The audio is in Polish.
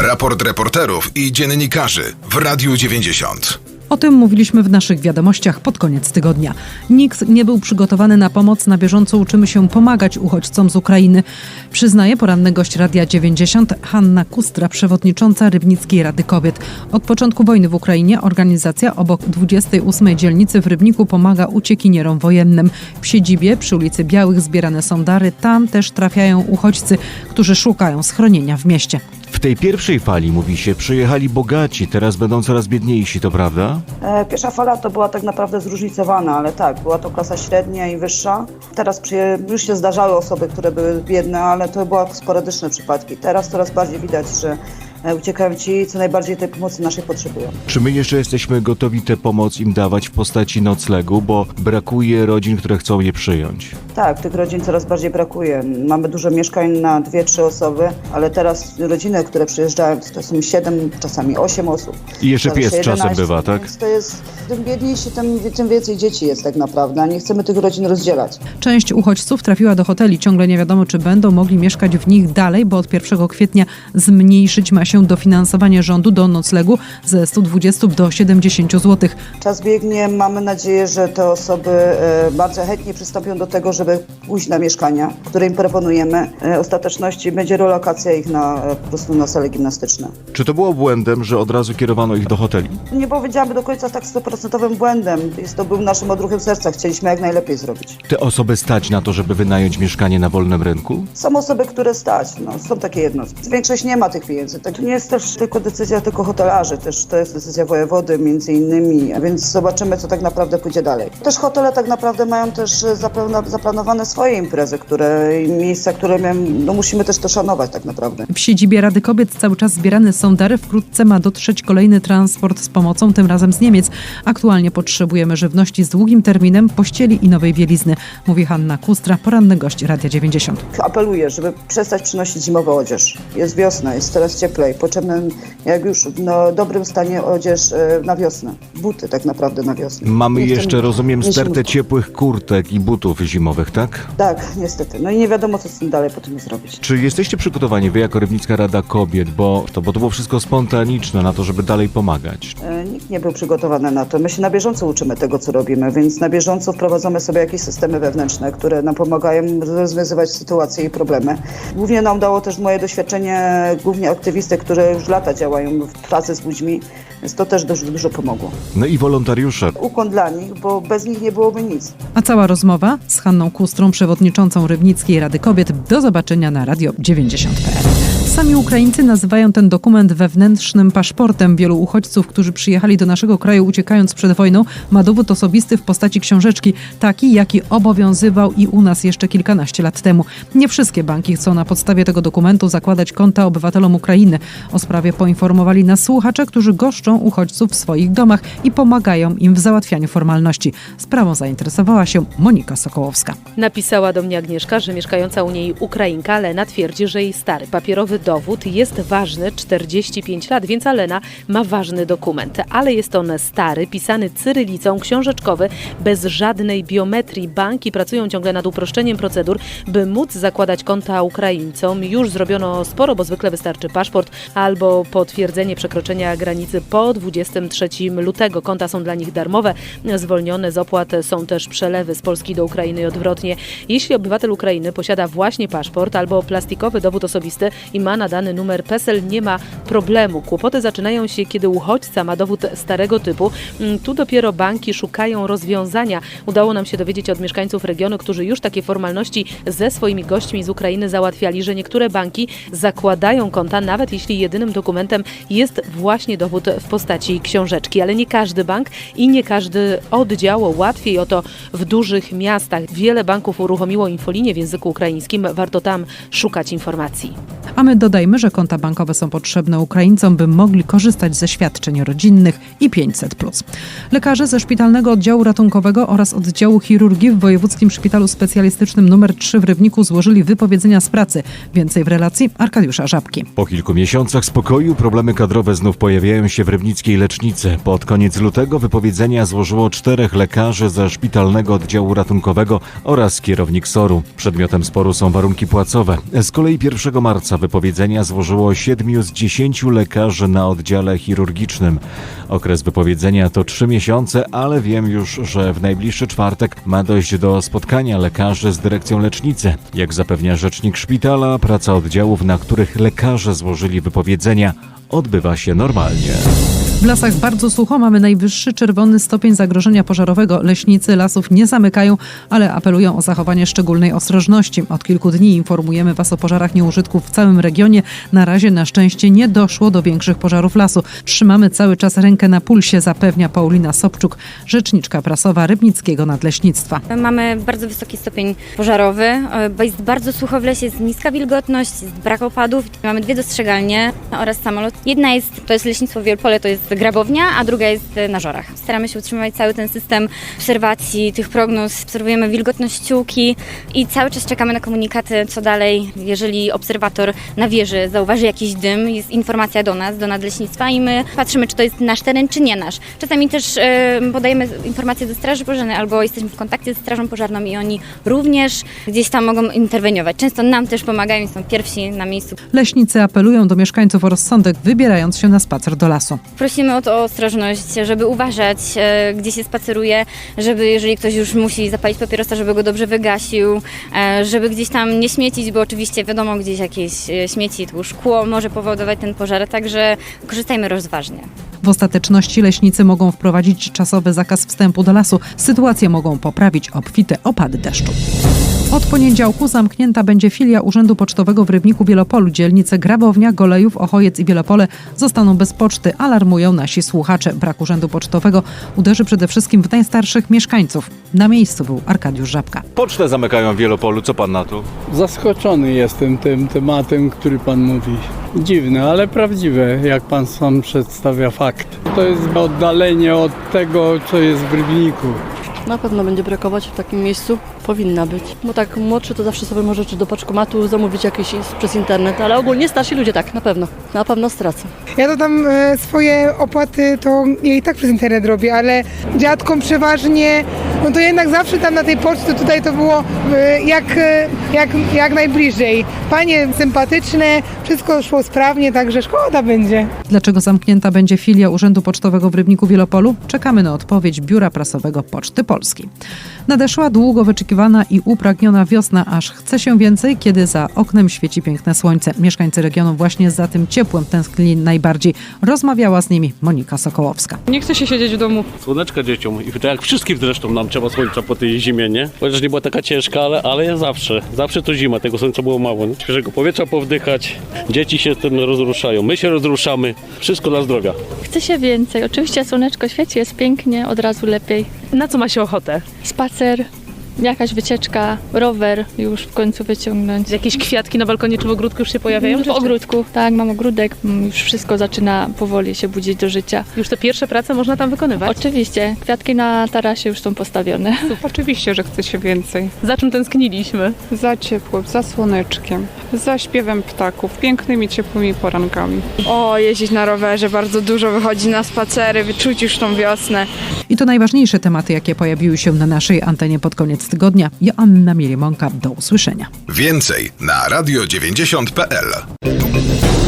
Raport reporterów i dziennikarzy w Radiu 90. O tym mówiliśmy w naszych wiadomościach pod koniec tygodnia. Nikt nie był przygotowany na pomoc, na bieżąco uczymy się pomagać uchodźcom z Ukrainy. Przyznaje poranny gość Radia 90 Hanna Kustra, przewodnicząca Rybnickiej Rady Kobiet. Od początku wojny w Ukrainie organizacja obok 28 dzielnicy w Rybniku pomaga uciekinierom wojennym. W siedzibie przy ulicy Białych zbierane są dary. Tam też trafiają uchodźcy, którzy szukają schronienia w mieście. W tej pierwszej fali, mówi się, przyjechali bogaci, teraz będą coraz biedniejsi, to prawda? E, Pierwsza fala to była tak naprawdę zróżnicowana, ale tak, była to klasa średnia i wyższa. Teraz już się zdarzały osoby, które były biedne, ale to były sporadyczne przypadki. Teraz coraz bardziej widać, że uciekają ci, co najbardziej tej pomocy naszej potrzebują. Czy my jeszcze jesteśmy gotowi tę pomoc im dawać w postaci noclegu, bo brakuje rodzin, które chcą je przyjąć? Tak, tych rodzin coraz bardziej brakuje. Mamy dużo mieszkań na dwie, trzy osoby, ale teraz rodziny, które przyjeżdżają, to są siedem, czasami osiem osób. I jeszcze pies czasem 11, bywa, tak? Więc to jest, tym biedniejsi, tym, tym więcej dzieci jest tak naprawdę, a nie chcemy tych rodzin rozdzielać. Część uchodźców trafiła do hoteli. Ciągle nie wiadomo, czy będą mogli mieszkać w nich dalej, bo od 1 kwietnia zmniejszyć ma się dofinansowanie rządu do noclegu ze 120 do 70 zł. Czas biegnie, mamy nadzieję, że te osoby e, bardzo chętnie przystąpią do tego, żeby pójść na mieszkania, które im proponujemy. E, Ostateczności będzie relokacja ich na e, po prostu na sale gimnastyczne. Czy to było błędem, że od razu kierowano ich do hoteli? Nie powiedziałabym do końca tak stuprocentowym błędem. Jest to był naszym odruchem serca. Chcieliśmy jak najlepiej zrobić. Te osoby stać na to, żeby wynająć mieszkanie na wolnym rynku? Są osoby, które stać. No, są takie jednostki. Większość nie ma tych pieniędzy. To nie jest też tylko decyzja tylko hotelarzy, też to jest decyzja wojewody między innymi, a więc zobaczymy, co tak naprawdę pójdzie dalej. Też hotele tak naprawdę mają też zaplanowane swoje imprezy, które, miejsca, które miałem, no musimy też to szanować tak naprawdę. W siedzibie Rady Kobiet cały czas zbierane są dary. Wkrótce ma dotrzeć kolejny transport z pomocą, tym razem z Niemiec. Aktualnie potrzebujemy żywności z długim terminem, pościeli i nowej bielizny, mówi Hanna Kustra, poranny gość Radia 90. Apeluję, żeby przestać przynosić zimowy odzież. Jest wiosna, jest coraz cieplej. Potrzebny, jak już w no, dobrym stanie odzież e, na wiosnę. Buty tak naprawdę na wiosnę. Mamy jeszcze, rozumiem, stertę ciepłych kurtek i butów zimowych, tak? Tak, niestety. No i nie wiadomo, co z tym dalej potem zrobić. Czy jesteście przygotowani, wy jako Rybnicka Rada Kobiet, bo to, bo to było wszystko spontaniczne na to, żeby dalej pomagać? E, Nikt nie był przygotowany na to. My się na bieżąco uczymy tego, co robimy, więc na bieżąco wprowadzamy sobie jakieś systemy wewnętrzne, które nam pomagają rozwiązywać sytuacje i problemy. Głównie nam dało też moje doświadczenie, głównie aktywistek, które już lata działają w pracy z ludźmi, więc to też dużo, dużo pomogło. No i wolontariusze. Ukłon dla nich, bo bez nich nie byłoby nic. A cała rozmowa z Hanną Kustrą, przewodniczącą Rybnickiej Rady Kobiet. Do zobaczenia na radio 90.pl. Sami Ukraińcy nazywają ten dokument wewnętrznym paszportem. Wielu uchodźców, którzy przyjechali do naszego kraju uciekając przed wojną, ma dowód osobisty w postaci książeczki, taki jaki obowiązywał i u nas jeszcze kilkanaście lat temu. Nie wszystkie banki chcą na podstawie tego dokumentu zakładać konta obywatelom Ukrainy. O sprawie poinformowali nas słuchacze, którzy goszczą uchodźców w swoich domach i pomagają im w załatwianiu formalności. Sprawą zainteresowała się Monika Sokołowska. Napisała do mnie Agnieszka, że mieszkająca u niej Ukrainka Lena twierdzi, że jej stary papierowy dowód jest ważny 45 lat, więc Alena ma ważny dokument. Ale jest on stary, pisany cyrylicą, książeczkowy, bez żadnej biometrii. Banki pracują ciągle nad uproszczeniem procedur, by móc zakładać konta Ukraińcom. Już zrobiono sporo, bo zwykle wystarczy paszport albo potwierdzenie przekroczenia granicy po 23 lutego. Konta są dla nich darmowe, zwolnione z opłat są też przelewy z Polski do Ukrainy i odwrotnie. Jeśli obywatel Ukrainy posiada właśnie paszport albo plastikowy dowód osobisty i ma nadany numer PESEL, nie ma problemu. Kłopoty zaczynają się, kiedy uchodźca ma dowód starego typu. Mm, Tu dopiero banki szukają rozwiązania. Udało nam się dowiedzieć od mieszkańców regionu, którzy już takie formalności ze swoimi gośćmi z Ukrainy załatwiali, że niektóre banki zakładają konta, nawet jeśli jedynym dokumentem jest właśnie dowód w postaci książeczki. Ale nie każdy bank i nie każdy oddział. Łatwiej o to w dużych miastach. Wiele banków uruchomiło infolinię w języku ukraińskim. Warto tam szukać informacji. A my dodajmy, że konta bankowe są potrzebne Ukraińcom, by mogli korzystać ze świadczeń rodzinnych i 500. Lekarze ze szpitalnego oddziału ratunkowego oraz oddziału chirurgii w Wojewódzkim Szpitalu Specjalistycznym nr 3 w Rybniku złożyli wypowiedzenia z pracy. Więcej w relacji Arkadiusza Żabki. Po kilku miesiącach spokoju problemy kadrowe znów pojawiają się w rybnickiej lecznicy. Pod koniec lutego wypowiedzenia złożyło czterech lekarzy ze szpitalnego oddziału ratunkowego oraz kierownik SOR-u. Przedmiotem sporu są warunki płacowe. Z kolei 1 marca wypowiedzenia złożyło siedmiu z dziesięciu lekarzy na oddziale chirurgicznym. Okres wypowiedzenia to trzy miesiące, ale wiem już, że w najbliższy czwartek ma dojść do spotkania lekarzy z dyrekcją lecznicy. Jak zapewnia rzecznik szpitala, praca oddziałów, na których lekarze złożyli wypowiedzenia, odbywa się normalnie. W lasach bardzo sucho, mamy najwyższy czerwony stopień zagrożenia pożarowego. Leśnicy lasów nie zamykają, ale apelują o zachowanie szczególnej ostrożności. Od kilku dni informujemy Was o pożarach nieużytków w całym regionie. Na razie na szczęście nie doszło do większych pożarów lasu. Trzymamy cały czas rękę na pulsie, zapewnia Paulina Sobczuk, rzeczniczka prasowa Rybnickiego Nadleśnictwa. Mamy bardzo wysoki stopień pożarowy, bo jest bardzo sucho w lesie, jest niska wilgotność, jest brak opadów. Mamy dwie dostrzegalnie oraz samolot. Jedna jest, to jest leśnictwo Wielpole, to jest grabownia, a druga jest na żorach. Staramy się utrzymywać cały ten system obserwacji, tych prognoz, obserwujemy wilgotność ściółki i cały czas czekamy na komunikaty, co dalej. Jeżeli obserwator na wieży zauważy jakiś dym, jest informacja do nas, do nadleśnictwa i my patrzymy, czy to jest nasz teren, czy nie nasz. Czasami też e, podajemy informacje do Straży Pożarnej albo jesteśmy w kontakcie ze Strażą Pożarną i oni również gdzieś tam mogą interweniować. Często nam też pomagają i są pierwsi na miejscu. Leśnicy apelują do mieszkańców o rozsądek, wybierając się na spacer do lasu. Prosimy o to ostrożność, żeby uważać, e, gdzie się spaceruje, żeby jeżeli ktoś już musi zapalić papierosa, żeby go dobrze wygasił, e, żeby gdzieś tam nie śmiecić, bo oczywiście wiadomo, gdzieś jakieś e, śmieci, tu szkło może powodować ten pożar, także korzystajmy rozważnie. W ostateczności leśnicy mogą wprowadzić czasowy zakaz wstępu do lasu. Sytuację mogą poprawić obfite opady deszczu. Od poniedziałku zamknięta będzie filia Urzędu Pocztowego w Rybniku Wielopolu. Dzielnice Grabownia, Golejów, Ochojec i Wielopole zostaną bez poczty, alarmują nasi słuchacze. Brak Urzędu Pocztowego uderzy przede wszystkim w najstarszych mieszkańców. Na miejscu był Arkadiusz Żabka. Pocztę zamykają w Wielopolu, co pan na to? Zaskoczony jestem tym tematem, który pan mówi. Dziwne, ale prawdziwe, jak pan sam przedstawia fakt. To jest oddalenie od tego, co jest w Rybniku. Na pewno będzie brakować w takim miejscu. Powinna być. Bo tak młodszy to zawsze sobie może czy do paczkomatu zamówić jakiś przez internet, ale ogólnie starsi ludzie tak, na pewno. Na pewno stracą. Ja to tam e, swoje opłaty to ja i tak przez internet robię, ale dziadkom przeważnie, no to jednak zawsze tam na tej poczcie tutaj to było e, jak, e, jak, jak najbliżej. Panie sympatyczne, wszystko szło sprawnie, także szkoda będzie. Dlaczego zamknięta będzie filia Urzędu Pocztowego w Rybniku Wielopolu? Czekamy na odpowiedź Biura Prasowego Poczty Polskiej. Nadeszła długo wyczekiwana i upragniona wiosna, aż chce się więcej, kiedy za oknem świeci piękne słońce. Mieszkańcy regionu właśnie za tym ciepłem tęsknili najbardziej. Rozmawiała z nimi Monika Sokołowska. Nie chce się siedzieć w domu. Słoneczka dzieciom i tak jak wszystkim zresztą nam trzeba słońca po tej zimie, nie? Chociaż nie była taka ciężka, ale, ale zawsze, zawsze to zima, tego słońca było mało. Nie? Świeżego powietrza powdychać, dzieci się tym rozruszają, my się rozruszamy, wszystko dla zdrowia. Chce się więcej. Oczywiście słoneczko świeci, jest pięknie, od razu lepiej. Na co ma się ochotę? Spacer, jakaś wycieczka, rower już w końcu wyciągnąć. Jakieś kwiatki na balkonie czy w ogródku już się pojawiają? W czy jeszcze- ogródku, tak, mam ogródek, już wszystko zaczyna powoli się budzić do życia. Już te pierwsze prace można tam wykonywać? Oczywiście, kwiatki na tarasie już są postawione. Oczywiście, że chce się więcej. Za czym tęskniliśmy? Za ciepłem, za słoneczkiem, za śpiewem ptaków, pięknymi, ciepłymi porankami. O, jeździć na rowerze, bardzo dużo wychodzi na spacery, wyczuć już tą wiosnę. I to najważniejsze tematy, jakie pojawiły się na naszej antenie pod koniec tygodnia. Joanna Mirimonka, do usłyszenia. Więcej na radio90.pl.